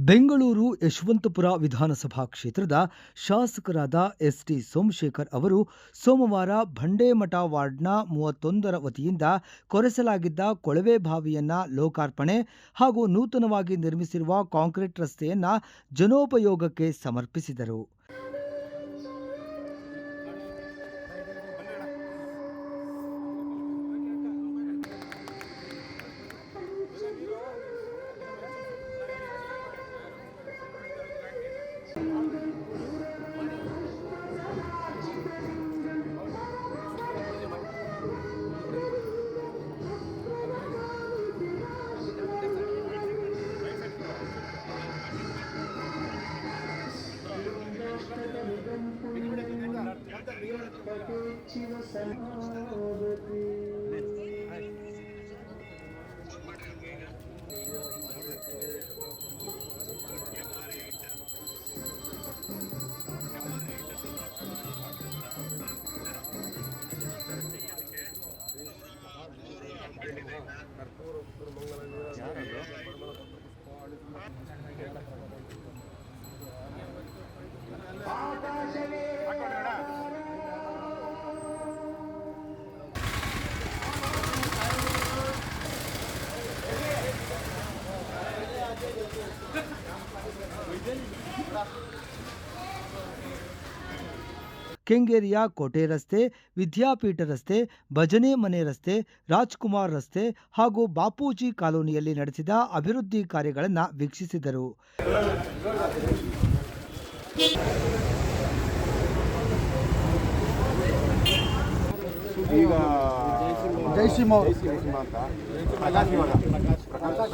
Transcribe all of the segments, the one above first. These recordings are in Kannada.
ಬೆಂಗಳೂರು ಯಶವಂತಪುರ ವಿಧಾನಸಭಾ ಕ್ಷೇತ್ರದ ಶಾಸಕರಾದ ಎಸ್ ಟಿ ಸೋಮಶೇಖರ್ ಅವರು ಸೋಮವಾರ ಭಂಡೇಮಠ ವಾರ್ಡ್ನ ಮೂವತ್ತೊಂದರ ವತಿಯಿಂದ ಕೊರೆಸಲಾಗಿದ್ದ ಕೊಳವೆ ಬಾವಿಯನ್ನ ಲೋಕಾರ್ಪಣೆ ಹಾಗೂ ನೂತನವಾಗಿ ನಿರ್ಮಿಸಿರುವ ಕಾಂಕ್ರೀಟ್ ರಸ್ತೆಯನ್ನ ಜನೋಪಯೋಗಕ್ಕೆ ಸಮರ್ಪಿಸಿದರು. కటించివ సంభావతి Thank you. ಕೆಂಗೇರಿಯ ಕೋಟೆ ರಸ್ತೆ, ವಿದ್ಯಾಪೀಠ ರಸ್ತೆ, ಭಜನೆ ಮನೆ ರಸ್ತೆ, ರಾಜ್ಕುಮಾರ್ ರಸ್ತೆ ಹಾಗೂ ಬಾಪೂಜಿ ಕಾಲೋನಿಯಲ್ಲಿ ನಡೆಸಿದ ಅಭಿವೃದ್ಧಿ ಕಾರ್ಯಗಳನ್ನು ವೀಕ್ಷಿಸಿದರು. ಈಗ ಪ್ರಕಾಶ್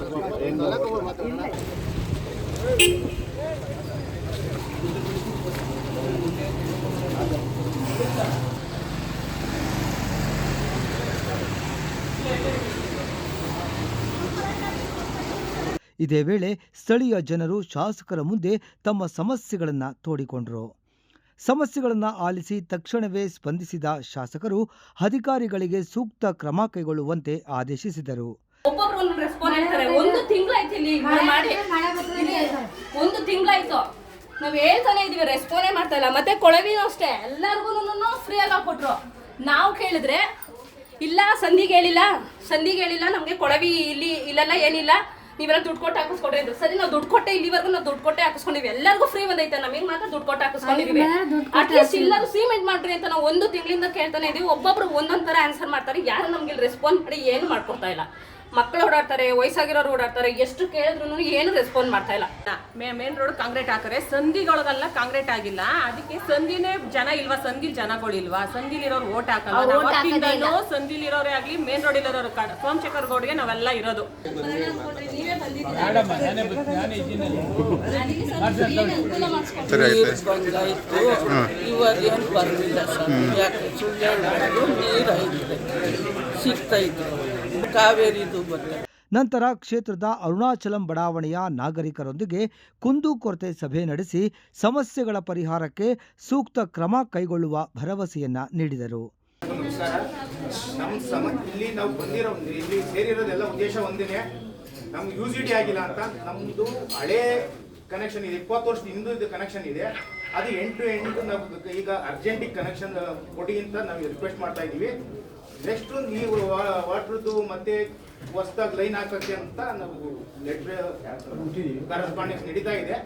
ಇದೇ ವೇಳೆ ಸ್ಥಳೀಯ ಜನರು ಶಾಸಕರ ಮುಂದೆ ತಮ್ಮ ಸಮಸ್ಯೆಗಳನ್ನು ತೋಡಿಕೊಂಡರು. ಸಮಸ್ಯೆಗಳನ್ನು ಆಲಿಸಿ ತಕ್ಷಣವೇ ಸ್ಪಂದಿಸಿದ ಶಾಸಕರು ಅಧಿಕಾರಿಗಳಿಗೆ ಸೂಕ್ತ ಕ್ರಮ ಕೈಗೊಳ್ಳುವಂತೆ ಆದೇಶಿಸಿದರು. ಒಂದು ರೆಸ್ಪಾನ್ಸ್ ಹೇಳ್ತಾರೆ. ಒಂದು ತಿಂಗಳಾಯ್ತು ನಾವ್ ಹೇಳ್ತಾನೆ ಇದೀವಿ ರೆಸ್ಪಾನ್ಸೇ ಮಾಡ್ತಾ ಇಲ್ಲ. ಮತ್ತೆ ಕೊಳವಿನೂ ಅಷ್ಟೇ. ಎಲ್ಲರಿಗೂ ಫ್ರೀ ಆಗಿ ಕೊಟ್ರು ನಾವು ಕೇಳಿದ್ರೆ ಇಲ್ಲ ಸಂಧಿಗೆ ಹೇಳಿಲ್ಲ. ಸಂಧಿಗೆ ಹೇಳಿಲ್ಲ ನಮಗೆ ಕೊಳವಿ ಇಲ್ಲಿ ಇಲ್ಲೆಲ್ಲ ಏನಿಲ್ಲ. ನೀವೆಲ್ಲ ದುಡ್ಡು ಕೊಟ್ಟು ಹಾಕಿಸ್ಕೊಡ್ರಿ ಅಂದ್ರು ಸರಿ ನಾವು ದುಡ್ಡು ಕೊಟ್ಟೆ ಇಲ್ಲಿವರೆಗೂ ನಾವು ದುಡ್ಡು ಕೊಟ್ಟೆ ಹಾಕಿಸ್ಕೊಂಡಿವಿ. ಎಲ್ಲರಿಗೂ ಫ್ರೀ ಬಂದೈತೆ ನಮಗೆ ಮಾತ್ರ ದುಡ್ಡು ಕೊಟ್ಟು ಹಾಕಿಸ್ಕೊಂಡಿವಿ ಅಟ್ಲೀಸ್ಟ್ ಎಲ್ಲರೂ ಸಿಮೆಂಟ್ ಮಾಡ್ರಿ ಅಂತ ನಾವು ಒಂದು ತಿಂಗಳಿಂದ ಕೇಳ್ತಾನೆ ಇದೀವಿ. ಒಬ್ಬೊಬ್ರು ಒಂದೊಂದ್ ತರ ಆನ್ಸರ್ ಮಾಡ್ತಾರೆ. ಯಾರು ನಮ್ಗೆ ರೆಸ್ಪಾನ್ಸ್ ಮಾಡಿ ಏನು ಮಾಡ್ಕೊಡ್ತಾ ಇಲ್ಲ. ಮಕ್ಕಳು ಓಡಾಡ್ತಾರೆ ವಯಸ್ಸಾಗಿರೋರು ಓಡಾಡ್ತಾರೆ ಎಷ್ಟು ಕೇಳಿದ್ರು ಏನು ರೆಸ್ಪಾಂಡ್ ಮಾಡ್ತಾ ಇಲ್ಲ. ಮೇನ್ ರೋಡ್ ಕಾಂಕ್ರೀಟ್ ಹಾಕರೆ ಸಂಧಿಗಳಿಗೆಲ್ಲ ಕಾಂಕ್ರೀಟ್ ಆಗಿಲ್ಲ. ಅದಕ್ಕೆ ಸಂಧಿನೇ ಜನ ಇಲ್ವಾ? ಸಂಧಿಲ್ ಜನಗಳಿಲ್ವಾ? ಸಂಧಿಲಿರೋರು ಓಟ್ ಹಾಕಲ್ಲ ಸಂಧಿಲಿರೋರೇ ಆಗ್ಲಿ ಮೇನ್ ರೋಡ್ ಇರೋರು ಸೋಮಶೇಖರ್ ಗೌಡ್ಗೆ ನಾವೆಲ್ಲ ಇರೋದು. ಸಿಗ್ತಾ ಬಂದಾಯ್ತು ಇವಾಗ ಏನು ಬರಲಿಲ್ಲ ಸರ್? ಯಾಕೆ ಸುಳ್ಳು ಹೇಳ್ಬಾರ್ದು ನೀರು ಐತೆ. ಸಿಗ್ತೈತೆ ಕಾವೇರಿದು ಬರ್ತದೆ ನಂತರ ಕ್ಷೇತ್ರದ ಅರುಣಾಚಲಂ ಬಡಾವಣೆಯ ನಾಗರಿಕರೊಂದಿಗೆ ಕುಂದುಕೊರತೆ ಸಭೆ ನಡೆಸಿ ಸಮಸ್ಯೆಗಳ ಪರಿಹಾರಕ್ಕೆ ಸೂಕ್ತ ಕ್ರಮ ಕೈಗೊಳ್ಳುವ ಭರವಸೆಯನ್ನ ನೀಡಿದರು. ನಮ್ಮ ಸಮ ಇಲ್ಲಿ ನಾವು ಬಂದಿರೋ ಇಲ್ಲಿ ಸೇರಿರೋದೆಲ್ಲ ಉದ್ದೇಶ ಒಂದಿನೇ ನಮ್ಗೆ ಯೂಸ್ ಸಿ ಆಗಿಲ್ಲ ಅಂತ. ನಮ್ದು ಹಳೆ ಕನೆಕ್ಷನ್ ಇದೆ ಇಪ್ಪತ್ತು ವರ್ಷದ ಹಿಂದೂ ಇದು ಕನೆಕ್ಷನ್ ಇದೆ. ಅದು ಎಂಟು ಎಂಟು ನಾವು ಈಗ ಅರ್ಜೆಂಟಿಗೆ ಕನೆಕ್ಷನ್ ಕೊಡಿ ಅಂತ ನಾವು ರಿಕ್ವೆಸ್ಟ್ ಮಾಡ್ತಾ ಇದ್ದೀವಿ ನೆಕ್ಸ್ಟ್ ನೀವು ವಾಟ್ರದ್ದು ಮತ್ತೆ ಹೊಸದಾಗಿ ಲೈನ್ ಹಾಕಕ್ಕೆ ಅಂತ ನಾವು ಲೆಟ್ರ್ ಕರೆಸ್ಪಾಂಡೆನ್ಸ್ ನಡೀತಾ ಇದೆ.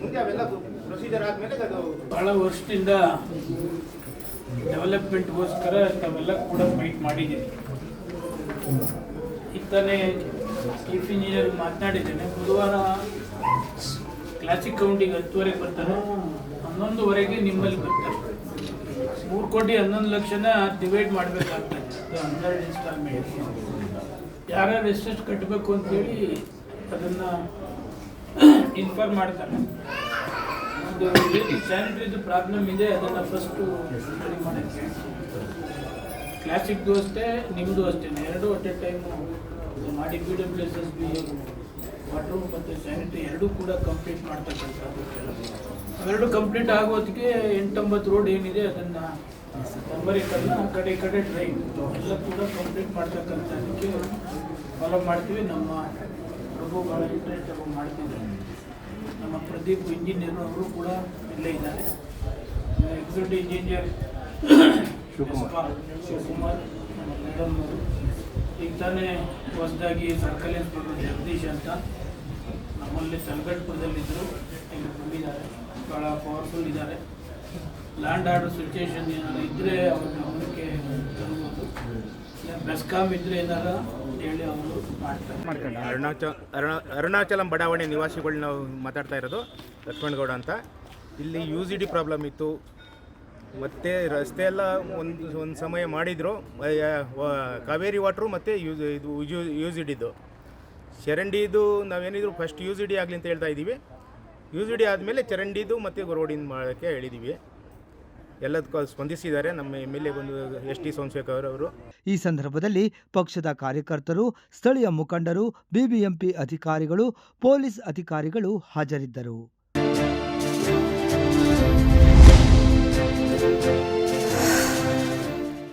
ಮುಂದೆ ಅವೆಲ್ಲ ಪ್ರೊಸೀಜರ್ ಆದ್ಮೇಲೆ ಅದು ಬಹಳ ವರ್ಷದಿಂದ ಡೆವಲಪ್ಮೆಂಟ್ಗೋಸ್ಕರ ತಾವೆಲ್ಲ ಕೂಡ ಫೈಟ್ ಮಾಡಿದ್ದೀನಿ ಇತ್ತಾನೆ ಚೀಫ್ ಇಂಜಿನಿಯರ್ ಮಾತನಾಡಿದ್ದೇನೆ, ಬುಧವಾರ ಕ್ಲಾಸಿಕ್ ಕೌಂಟಿಗೆ ಹತ್ತುವರೆಗೆ ಬರ್ತಾರೆ. ಹನ್ನೊಂದುವರೆಗೆ ನಿಮ್ಮಲ್ಲಿ ಬರ್ತಾರೆ. ಮೂರು ಕೋಟಿ ಹನ್ನೊಂದು ಲಕ್ಷನ ಡಿವೈಡ್ ಮಾಡಬೇಕಾಗ್ತದೆ. ಹನ್ನೆರಡು ಇನ್ಸ್ಟಾಲ್ಮೆಂಟ್ ಯಾರ್ಯಾರು ಎಷ್ಟೆಷ್ಟು ಕಟ್ಟಬೇಕು ಅಂತೇಳಿ ಅದನ್ನು ಇನ್ಫಾರ್ಮ್ ಮಾಡ್ತಾರೆ. ಒಂದು ಸ್ಯಾನಿಟ್ರಿದು ಪ್ರಾಬ್ಲಮ್ ಇದೆ, ಅದನ್ನು ಫಸ್ಟು ಸರಿ ಮಾಡೋಕ್ಕೆ. ಕ್ಲಾಸಿಕ್ದು ಅಷ್ಟೇ ನಿಮ್ಮದು ಅಷ್ಟೇ. ಎರಡು ಅಟ್ ಎ ಟೈಮು ಮಾಡಿ B W S S B water room ಮತ್ತು ಸ್ಯಾನಿಟ್ರಿ ಎರಡೂ ಕೂಡ ಕಂಪ್ಲೀಟ್ ಮಾಡ್ತಕ್ಕಂಥದ್ದು ಕೆಲವು ಅವೆರಡು ಕಂಪ್ಲೀಟ್ ಆಗೋದಕ್ಕೆ ಎಂಟೊಂಬತ್ತು ರೋಡ್ ಏನಿದೆ ಅದನ್ನು ಸೆಪ್ಟೆಂಬರ್ ಆ ಕಡೆ ಈ ಕಡೆ ಡ್ರೈನ್ ಎಲ್ಲ ಕೂಡ ಕಂಪ್ಲೀಟ್ ಮಾಡ್ತಕ್ಕಂಥದ್ದಕ್ಕೆ ಫಾಲೋ ಮಾಡ್ತೀವಿ. ನಮ್ಮ ಪ್ರಭು ಭಾಳ ಇಂಟ್ರೆಸ್ಟ್ ತಗೊಂಡು ಮಾಡ್ತಿದ್ದಾರೆ. ನಮ್ಮ ಪ್ರದೀಪ್ ಇಂಜಿನಿಯರ್ ಅವರು ಕೂಡ ಇಲ್ಲೇ ಇದ್ದಾರೆ. Executive engineer Shivakumar. ಶಿವಕುಮಾರ್ ನಮ್ಮ ಮೇಡಮ್ ಅವರು. ಈಗ ತಾನೇ ಹೊಸದಾಗಿ ಸರ್ಕಲ್ ಇನ್ಸ್ಪೆಕ್ಟರ್ ಜಗದೀಶ್ ಅಂತ ನಮ್ಮಲ್ಲಿ ತಲಗಟ್ಪುರದಲ್ಲಿದ್ದರು ಇಲ್ಲಿ ಬಂದಿದ್ದಾರೆ. ಭಾಳ ಪವರ್ಫುಲ್ ಇದ್ದಾರೆ. ಲ್ಯಾಂಡ್ ಆರ್ಡರ್ ಸಿಚುಯೇಷನ್ ಏನಾದ್ರು ಇದ್ದರೆ ಅವ್ರ ಗಮನಕ್ಕೆ ಇಲ್ಲ ಬೆಸ್ಕಾಮ್ ಇದ್ದರೆ ಏನಾರ ಹೇಳಿ ಅವರು ಮಾಡ್ತಾರೆ. ಅರುಣಾಚಲ ಅರುಣ ಅರುಣಾಚಲಂ ಬಡಾವಣೆ ನಿವಾಸಿಗಳು ನಾವು ಮಾತಾಡ್ತಾ ಇರೋದು ಲಕ್ಷ್ಮಣಗೌಡ ಅಂತ. ಇಲ್ಲಿ ಯು ಜಿ ಡಿ ಪ್ರಾಬ್ಲಮ್ ಇತ್ತು. ಮತ್ತು ರಸ್ತೆ ಎಲ್ಲ ಒಂದು ಒಂದು ಸಮಯ ಮಾಡಿದರು. ಕಾವೇರಿ ವಾಟ್ರು ಮತ್ತು ಯೂಸ್ ಇದು ಯು ಇಡಿದ್ದು ಚರಂಡಿದು ನಾವೇನಿದ್ರು ಫಸ್ಟ್ ಯು ಜಿ ಡಿ ಆಗಲಿ ಅಂತ ಹೇಳ್ತಾ ಇದ್ದೀವಿ. ಯು ಜಿ ಡಿ ಆದಮೇಲೆ ಚರಂಡಿದು ಮತ್ತು ರೋಡಿನ ಮಾಡೋಕ್ಕೆ ಹೇಳಿದ್ದೀವಿ ಎಲ್ಲದಕ್ಕೂ ಸ್ಪಂದಿಸಿದ್ದಾರೆ. ನಮ್ಮ ಎಂ ಎಲ್ ಎ ಬಂದು ಎಸ್ ಟಿ ಸೋಮಶೇಖರ್ ಅವರು ಈ ಸಂದರ್ಭದಲ್ಲಿ ಪಕ್ಷದ ಕಾರ್ಯಕರ್ತರು, ಸ್ಥಳೀಯ ಮುಖಂಡರು ಬಿಬಿಎಂಪಿ ಅಧಿಕಾರಿಗಳು, ಪೊಲೀಸ್ ಅಧಿಕಾರಿಗಳು ಹಾಜರಿದ್ದರು.